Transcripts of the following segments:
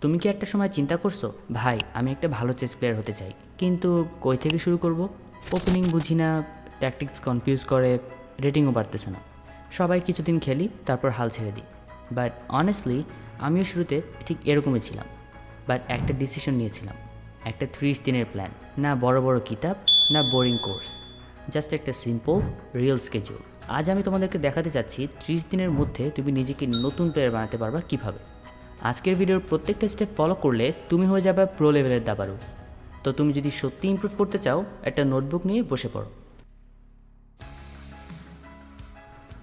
তুমি কি একটা সময় চিন্তা করছ? ভাই, আমি একটা ভালো চেস প্লেয়ার হতে চাই। কিন্তু কই থেকে শুরু করব? ওপেনিং বুঝি না ট্যাকটিক্স কনফিউজ করে রেটিংও বাড়তেছে না। সবাই কিছুদিন খেলি, তারপর হাল ছেড়ে দিই। বাট অনেস্টলি আমিও শুরুতে ঠিক এরকমই ছিলাম। বাট একটা ডিসিশন নিয়েছিলাম। একটা ত্রিশ দিনের প্ল্যান না বড় বড় কিতাব, না বোরিং কোর্স জাস্ট একটা সিম্পল রিয়েল স্কেজুল আজ আমি তোমাদেরকে দেখাতে চাচ্ছি, ত্রিশ দিনের মধ্যে তুমি নিজেকে নতুন প্লেয়ার বানাতে পারবা কীভাবে? আজকের ভিডিওর প্রত্যেকটা স্টেপ ফলো করলে তুমি হয়ে যাবে প্রো লেভেলের দাবারু তো তুমি যদি সত্যি ইমপ্রুভ করতে চাও, একটা নোটবুক নিয়ে বসে পড়ো।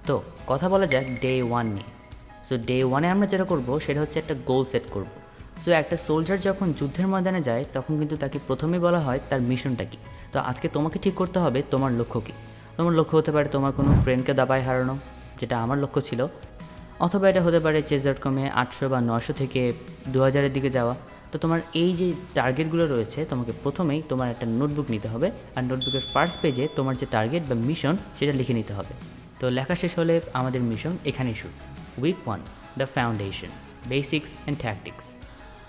তো কথা বলা যাক ডে ওয়ান নিয়ে। সো ডে ওয়ানে আমরা যেটা করব, সেটা হচ্ছে একটা গোল সেট করব। সো একটা সোলজার যখন যুদ্ধের ময়দানে যায়, তখন কিন্তু তাকে প্রথমেই বলা হয় তার মিশনটা কী। তো আজকে তোমাকে ঠিক করতে হবে তোমার লক্ষ্য কী। তোমার লক্ষ্য হতে পারে তোমার কোনো ফ্রেন্ডকে দাবায় হারানো, যেটা আমার লক্ষ্য ছিল। অথবা এটা হতে পারে চেস ডট কমে আটশো বা নশো থেকে দু হাজারের দিকে যাওয়া। তো তোমার এই যে টার্গেটগুলো রয়েছে, তোমাকে প্রথমেই তোমার একটা নোটবুক নিতে হবে। আর নোটবুকের ফার্স্ট পেজে তোমার যে টার্গেট বা মিশন সেটা লিখে নিতে হবে। তো লেখা শেষ হলে আমাদের মিশন এখানেই শুরু। Week one the foundation basics and tactics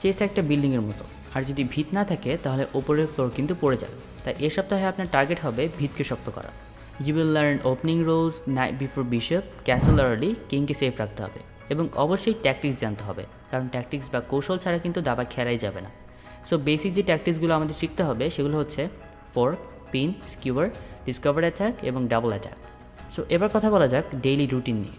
chess একটা বিল্ডিংয়ের মতো। আর যদি ভিত না থাকে, তাহলে ওপরের ফ্লোর কিন্তু পড়ে যাবে। তাই এ সপ্তাহে আপনার টার্গেট হবে ভিতকে শক্ত করা। You will learn opening rules knight before bishop castle early কিংকে safe রাখতে হবে এবং অবশ্যই ট্যাকটিক্স জানতে হবে। কারণ ট্যাকটিক্স বা কৌশল ছাড়া কিন্তু দাবা খেলাই যাবে না। সো বেসিক যে ট্যাকটিক্সগুলো আমাদের শিখতে হবে, সেগুলো হচ্ছে fork pin skewer discover attack এবং ডাবল অ্যাটাক সো এবার কথা বলা যাক ডেইলি রুটিন নিয়ে।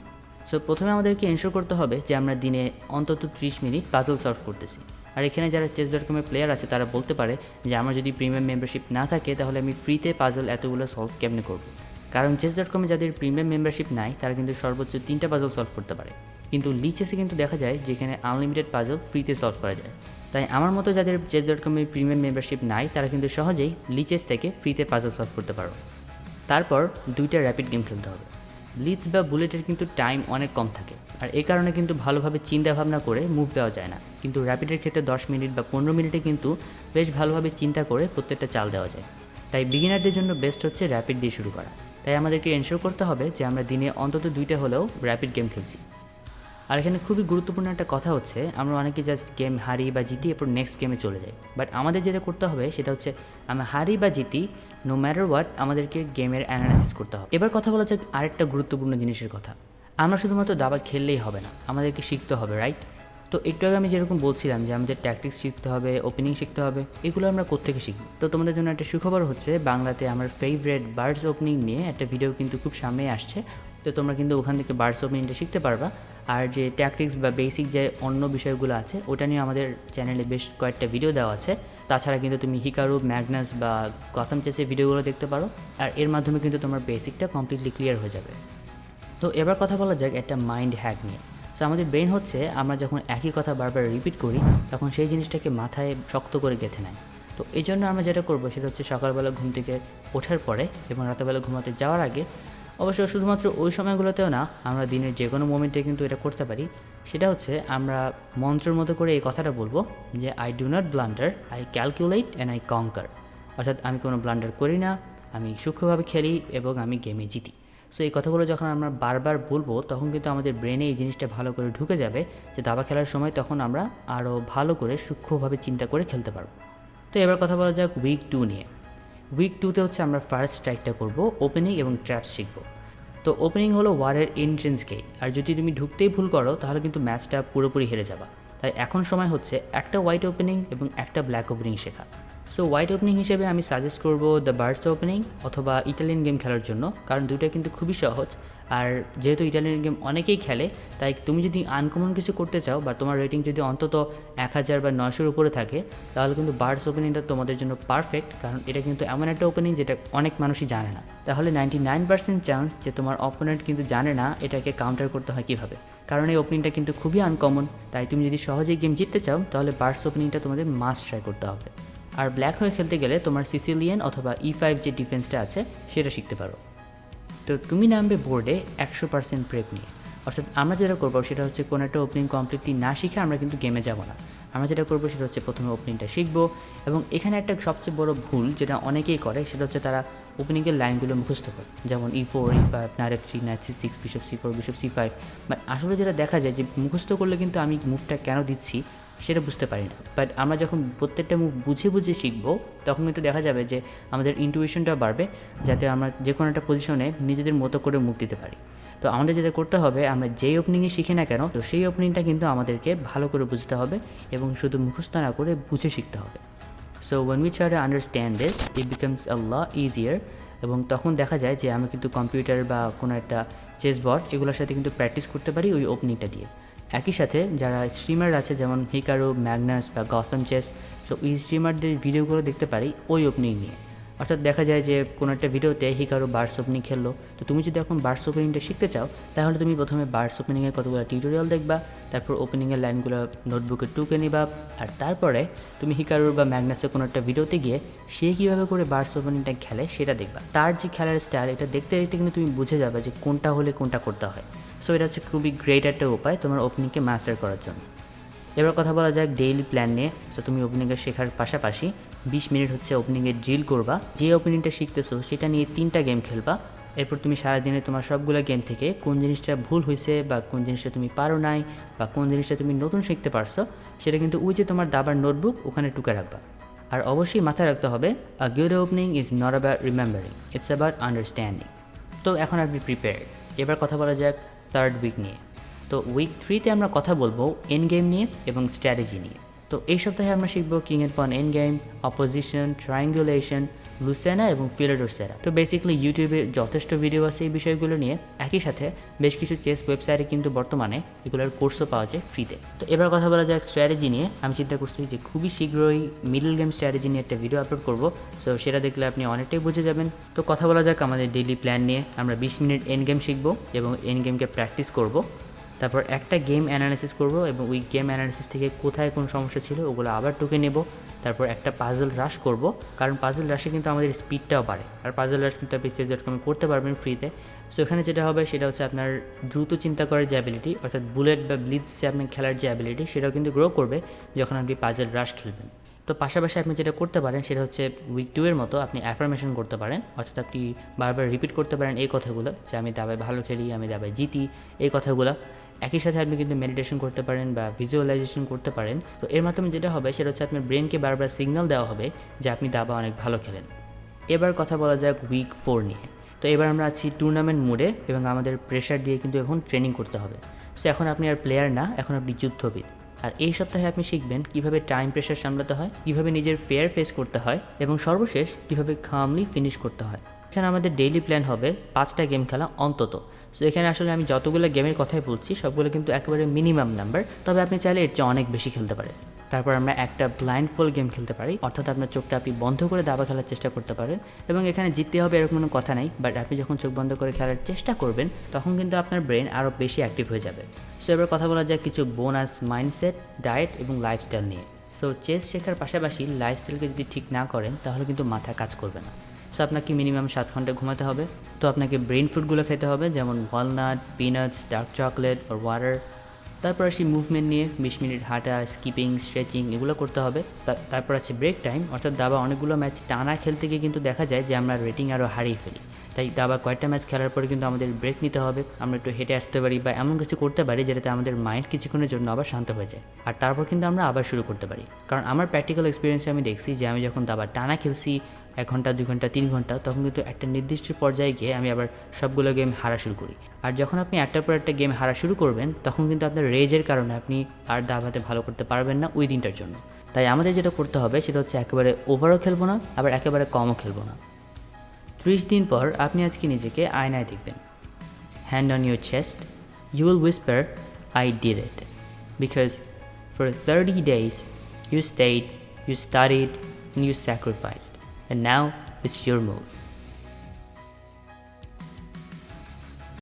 সো প্রথমে আমাদেরকে এনশোর করতে হবে যে আমরা দিনে অন্তত ত্রিশ মিনিট পাজল সলভ করতেছি। আর এখানে যারা চেস ডট কমের প্লেয়ার আছে, তারা বলতে পারে যে আমার যদি প্রিমিয়াম মেম্বারশিপ না থাকে, তাহলে আমি ফ্রিতে পাজল এতগুলো সলভ কেমনে করব? কারণ চেস ডট কমে যাদের প্রিমিয়াম মেম্বারশিপ নাই, তারা কিন্তু সর্বোচ্চ তিনটা পাজল সলভ করতে পারে। কিন্তু লিচেসে কিন্তু দেখা যায় যেখানে আনলিমিটেড পাজল ফ্রিতে সলভ করা যায়। তাই আমার মতো যাদের চেস ডট কমে প্রিমিয়াম মেম্বারশিপ নাই, তারা কিন্তু সহজেই লিচেস থেকে ফ্রিতে পাজল সলভ করতে পারো। তারপর দুইটা র্যাপিড গেম খেলতে হবে। লিডস বা বুলেটের কিন্তু টাইম অনেক কম থাকে। আর এ কারণে কিন্তু ভালোভাবে চিন্তা ভাবনা করে মুভ দেওয়া যায় না। কিন্তু র্যাপিডের ক্ষেত্রে দশ মিনিট বা পনেরো মিনিটে কিন্তু বেশ ভালোভাবে চিন্তা করে প্রত্যেকটা চাল দেওয়া যায়। তাই বিগিনারদের জন্য বেস্ট হচ্ছে র্যাপিড দিয়ে শুরু করা। তাই আমাদেরকে এনশোর করতে হবে যে আমরা দিনে অন্তত দুইটা হলেও র্যাপিড গেম খেলছি। আর এখানে খুবই গুরুত্বপূর্ণ একটা কথা হচ্ছে, আমরা অনেকে জাস্ট গেম হারি বা জিতি, এরপর নেক্সট গেমে চলে যাই। বাট আমাদের যেটা করতে হবে সেটা হচ্ছে, আমরা হারি বা জিতি নো ম্যাটার হোয়াট আমাদেরকে গেমের অ্যানালাইসিস করতে হবে। এবার কথা বলা যাক আরেকটা গুরুত্বপূর্ণ জিনিসের কথা। আমরা শুধুমাত্র দাবা খেললেই হবে না, আমাদেরকে শিখতে হবে রাইট তো একটু আগে আমি যেরকম বলছিলাম যে আমাদের ট্যাকটিক্স শিখতে হবে ওপেনিং শিখতে হবে, এগুলো আমরা কোত্থেকে শিখি তো তোমাদের জন্য একটা সুখবর হচ্ছে বাংলাতে আমার ফেভারেট বার্ডস ওপেনিং নিয়ে একটা ভিডিও কিন্তু খুব সামনে আসছে। তো তোমরা কিন্তু ওখান থেকে বার্ডস ওপেনিংটা শিখতে পারবা। আর যে ট্যাকটিক্স বা বেসিক যে অন্য বিষয়গুলো আছে, ওটা নিয়ে আমাদের চ্যানেলে বেশ কয়েকটা ভিডিও দেওয়া আছে। তাছাড়া কিন্তু তুমি হিকারু, ম্যাগনাস বা গথম চেসের ভিডিওগুলো দেখতে পারো। আর এর মাধ্যমে কিন্তু তোমার বেসিকটা কমপ্লিটলি ক্লিয়ার হয়ে যাবে। তো এবার কথা বলা যাক একটা মাইন্ড হ্যাক নিয়ে। সো আমাদের ব্রেন হচ্ছে, আমরা যখন একই কথা বারবার রিপিট করি, তখন সেই জিনিসটাকে মাথায় শক্ত করে গেঁথে নেয়। তো এই জন্য আমরা যেটা করব, সেটা হচ্ছে সকালবেলা ঘুম থেকে ওঠার পরে এবং রাতেরবেলা ঘুমাতে যাওয়ার আগে, অবশ্য শুধুমাত্র ওই সময়গুলোতেও না, আমরা দিনের যে কোনো মোমেন্টে কিন্তু এটা করতে পারি। সেটা হচ্ছে, আমরা মন্ত্রের মতো করে এই কথাটা বলব যে I do not blunder I calculate and I conquer অর্থাৎ, আমি কোনো ব্লান্ডার করি না, আমি সূক্ষ্মভাবে খেলি এবং আমি গেমে জিতি। সো এই কথাগুলো যখন আমরা বারবার বলব, তখন কিন্তু আমাদের ব্রেনে এই জিনিসটা ভালো করে ঢুকে যাবে যে দাবা খেলার সময় তখন আমরা আরও ভালো করে সূক্ষ্মভাবে চিন্তা করে খেলতে পারব। তো এবার কথা বলা যাক উইক টু নিয়ে। উইক টুতে হচ্ছে আমরা ফার্স্ট স্ট্রাইকটা করব ওপেনিং এবং ট্র্যাপস শিখব। তো ওপেনিং হলো ওয়ারের এন্ট্রেন্স গেট আর যদি তুমি ঢুকতেই ভুল করো, তাহলে কিন্তু ম্যাচটা পুরোপুরি হেরে যাবা। তাই এখন সময় হচ্ছে একটা হোয়াইট ওপেনিং এবং একটা ব্ল্যাক ওপেনিং শেখা। সো হোয়াইট ওপেনিং হিসেবে আমি সাজেস্ট করব দ্য বার্ডস ওপেনিং অথবা ইটালিয়ান গেম খেলার জন্য, কারণ দুইটা কিন্তু খুবই সহজ। আর যেহেতু ইটালিয়ান গেম অনেকেই খেলে, তাই তুমি যদি আনকমন কিছু করতে চাও বা তোমার রেটিং যদি অন্তত এক হাজার বা নয়শোর উপরে থাকে, তাহলে কিন্তু বার্ডস ওপেনিংটা তোমাদের জন্য পারফেক্ট কারণ এটা কিন্তু এমন একটা ওপেনিং যেটা অনেক মানুষই জানে না। তাহলে নাইনটি নাইন পার্সেন্ট চান্স যে তোমার অপোনেন্ট কিন্তু জানে না এটাকে কাউন্টার করতে হয় কীভাবে। কারণ এই ওপেনিংটা কিন্তু খুবই আনকমন তাই তুমি যদি সহজেই গেম জিততে চাও, তাহলে বার্ডস ওপেনিংটা তোমাদের মাস্ট ট্রাই করতে হবে। আর ব্ল্যাক হয়ে খেলতে গেলে তোমার সিসিলিয়ান অথবা ই ফাইভ যে ডিফেন্সটা আছে, সেটা শিখতে পারো। তো তুমি নামবে বোর্ডে একশো পার্সেন্ট প্রেপ নিয়ে। অর্থাৎ আমরা যেটা করব সেটা হচ্ছে কোনো একটা ওপেনিং কমপ্লিটলি না শিখে আমরা কিন্তু গেমে যাব না। আমরা যেটা করব সেটা হচ্ছে প্রথমে ওপেনিংটা শিখব এবং এখানে একটা সবচেয়ে বড় ভুল যেটা অনেকেই করে সেটা হচ্ছে তারা ওপেনিংয়ের লাইনগুলো মুখস্থ করে। যেমন E four E five knight F three knight C six bishop C four bishop C five but আসলে যেটা দেখা যায় যে মুখস্থ করলে কিন্তু আমি মুভটা কেন দিচ্ছি সেটা বুঝতে পারি না। বাট আমরা যখন প্রত্যেকটা মুভ বুঝে বুঝে শিখব, তখন কিন্তু দেখা যাবে যে আমাদের ইন্টুইশনটা বাড়বে, যাতে আমরা যে কোনো একটা পজিশনে নিজেদের মতো করে মুখ দিতে পারি। তো আমাদের যেটা করতে হবে, আমরা যেই ওপেনিংয়ে শিখি না কেন, তো সেই ওপেনিংটা কিন্তু আমাদেরকে ভালো করে বুঝতে হবে এবং শুধু মুখস্থ না করে বুঝে শিখতে হবে। So when we to understand this it becomes a lot easier এবং তখন দেখা যায় যে আমি কিন্তু কম্পিউটার বা কোনো একটা চেস বর্ড এগুলোর সাথে কিন্তু প্র্যাকটিস করতে পারি ওই ওপেনিংটা দিয়ে। একই সাথে যারা স্ট্রিমার আছে, যেমন হিকারো ম্যাগনাস বা গসম চেস সো এই স্ট্রিমারদের ভিডিওগুলো দেখতে পারি ওই ওপেনিং নিয়ে। অর্থাৎ দেখা যায় যে কোনো একটা ভিডিওতে হিকারো বার্স ওপেনিং খেললো। তো তুমি যদি এখন বার্স ওপেনিংটা শিখতে চাও, তাহলে তুমি প্রথমে বার্স ওপেনিংয়ের কতগুলো টিউটোরিয়াল দেখবা, তারপর ওপেনিংয়ের লাইনগুলো নোটবুকে টুকে নিবা, আর তারপরে তুমি হিকারোর বা ম্যাগনাসের কোনো একটা ভিডিওতে গিয়ে সে কীভাবে করে বার্স ওপেনিংটা খেলে সেটা দেখবা। তার যে খেলার স্টাইল এটা দেখতে দেখতে কিন্তু তুমি বুঝে যাবে যে কোনটা হলে কোনটা করতে হয়। সো এটা হচ্ছে খুবই গ্রেট একটা উপায় তোমার ওপেনিংকে মাস্টার করার জন্য। এবার কথা বলা যাক ডেইলি প্ল্যান নিয়ে। সো তুমি ওপেনিংয়ে শেখার পাশাপাশি বিশ মিনিট হচ্ছে ওপেনিংয়ে ড্রিল করবা। যে ওপেনিংটা শিখতেছো, সেটা নিয়ে তিনটা গেম খেলবা। এরপর তুমি সারাদিনে তোমার সবগুলো গেম থেকে কোন জিনিসটা ভুল হয়েছে বা কোন জিনিসটা তুমি পারো নাই বা কোন জিনিসটা তুমি নতুন শিখতে পারছ, সেটা কিন্তু ওই যে তোমার দাবার নোটবুক ওখানে টুকে রাখবা। আর অবশ্যই মাথায় রাখতে হবে a good opening is not about remembering it's about understanding তো এখন আর বি প্রিপেয়ার্ড এবার কথা বলা যাক থার্ড উইক নিয়ে। তো উইক থ্রিতে আমরা কথা বলব এন গেম নিয়ে এবং স্ট্র্যাটেজি নিয়ে। তো এই সপ্তাহে আমরা শিখব কিং এর pawn end game opposition triangulation Lucena এবং ফিলাডোসেরা তো বেসিক্যালি ইউটিউবে যথেষ্ট ভিডিও আছে এই বিষয়গুলো নিয়ে। একই সাথে বেশ কিছু চেস ওয়েবসাইটে কিন্তু বর্তমানে এগুলোর কোর্সও পাওয়া যায় ফ্রিতে তো এবার কথা বলা যাক স্ট্র্যাটেজি নিয়ে। আমি চিন্তা করছি যে খুবই শীঘ্রই মিডল গেম স্ট্র্যাটেজি নিয়ে একটা ভিডিও আপলোড করব। সো সেটা দেখলে আপনি অনেকটাই বুঝে যাবেন। তো কথা বলা যাক আমাদের ডেইলি প্ল্যান নিয়ে। আমরা বিশ মিনিট এন গেম শিখব এবং এন গেমকে প্র্যাকটিস করব। তারপর একটা গেম অ্যানালিসিস করব এবং ওই গেম অ্যানালিসিস থেকে কোথায় কোন সমস্যা ছিল ওগুলো আবার টুকে নেব। তারপর একটা পাজল রাশ করব। কারণ পাজল রাশে কিন্তু আমাদের স্পিডটাও বাড়ে। আর পাজল রাশ কিন্তু আপনি চেস ডট কমে করতে পারবেন ফ্রিতে সো এখানে যেটা হবে সেটা হচ্ছে আপনার দ্রুত চিন্তা করার যে অ্যাবিলিটি অর্থাৎ বুলেট বা ব্লিডস যে আপনার খেলার যে অ্যাবিলিটি সেটাও কিন্তু গ্রো করবে যখন আপনি পাজল রাশ খেলবেন। তো পাশাপাশি আপনি যেটা করতে পারেন সেটা হচ্ছে উইক টু এর মতো আপনি অ্যাফার্মেশন করতে পারেন। অর্থাৎ আপনি বারবার রিপিট করতে পারেন এই কথাগুলো যে আমি দাবায় ভালো খেলি, আমি দাবায় জিতি, এই কথাগুলো। একই সাথে আপনি কিন্তু মেডিটেশন করতে পারেন বা ভিজুয়ালাইজেশন করতে পারেন। তো এর মাধ্যমে যেটা হবে, সেটা হচ্ছে আপনার ব্রেনকে বারবার সিগন্যাল দেওয়া হবে যে আপনি দাবা অনেক ভালো খেলেন। এবার কথা বলা যাক উইক ফোর নিয়ে। তো এবার আমরা আছি টুর্নামেন্ট মোডে এবং আমাদের প্রেশার দিয়ে কিন্তু এখন ট্রেনিং করতে হবে। সো এখন আপনি আর প্লেয়ার না, এখন আপনি যুদ্ধবিদ। আর এই সপ্তাহে আপনি শিখবেন কীভাবে টাইম প্রেশার সামলাতে হয়, কীভাবে নিজের ফেয়ার ফেস করতে হয় এবং সর্বশেষ কীভাবে খামলি ফিনিশ করতে হয়। এখানে আমাদের ডেইলি প্ল্যান হবে পাঁচটা গেম খেলা অন্তত। সো এখানে আসলে আমি যতগুলো গেমের কথাই বলছি, সবগুলো কিন্তু একেবারে মিনিমাম নাম্বার তবে আপনি চাইলে এর চেয়ে অনেক বেশি খেলতে পারেন। তারপর আমরা একটা ব্লাইন্ড ফল গেম খেলতে পারি, অর্থাৎ আপনার চোখটা আপনি বন্ধ করে দাবা খেলার চেষ্টা করতে পারেন, এবং এখানে জিততে হবে এরকম কোনো কথা নেই বাট আপনি যখন চোখ বন্ধ করে খেলার চেষ্টা করবেন, তখন কিন্তু আপনার ব্রেন আরও বেশি অ্যাক্টিভ হয়ে যাবে। সো এবার কথা বলা যায় কিছু বোনাস মাইন্ডসেট ডায়েট এবং লাইফস্টাইল নিয়ে। সো চেস শেখার পাশাপাশি লাইফস্টাইলকে যদি ঠিক না করেন, তাহলে কিন্তু মাথা কাজ করবে না। সো আপনাকে মিনিমাম সাত ঘণ্টা ঘুমাতে হবে। তো আপনাকে ব্রেন ফুডগুলো খেতে হবে, যেমন walnut peanuts dark chocolate or water তারপর আসি মুভমেন্ট নিয়ে, বিশ মিনিট হাঁটা স্কিপিং স্ট্রেচিং এগুলো করতে হবে। তারপর আছে ব্রেক টাইম অর্থাৎ দাবা অনেকগুলো ম্যাচ টানা খেলতে গিয়ে কিন্তু দেখা যায় যে আমরা রেটিং আরও হারিয়ে ফেলি। তাই দাবা কয়েকটা ম্যাচ খেলার পরে কিন্তু আমাদের ব্রেক নিতে হবে। আমরা একটু হেঁটে আসতে পারি বা এমন কিছু করতে পারি যেটাতে আমাদের মাইন্ড কিছুক্ষণের জন্য আবার শান্ত হয়ে যায়। আর তারপর কিন্তু আমরা আবার শুরু করতে পারি। কারণ আমার প্র্যাকটিক্যাল এক্সপিরিয়েন্সে আমি দেখছি যে আমি যখন দাবা টানা খেলছি এক ঘণ্টা, দুই ঘণ্টা, তিন ঘণ্টা, তখন কিন্তু একটা নির্দিষ্ট পর্যায়ে গিয়ে আমি আবার সবগুলো গেম হারা শুরু করি। আর যখন আপনি একটার পর একটা গেম হারা শুরু করবেন, তখন কিন্তু আপনার রেজের কারণে আপনি আর দাবাতে ভালো করতে পারবেন না ওই দিনটার জন্য। তাই আমাদের যেটা করতে হবে, সেটা হচ্ছে একেবারে ওভারও খেলব না, আবার একেবারে কমও খেলব না। ত্রিশ দিন পর আপনি আজকে নিজেকে আয়নায় দেখবেন। Hand on your chest you will whisper I did it because for thirty days you stayed you studied you sacrificed. And now it's your move.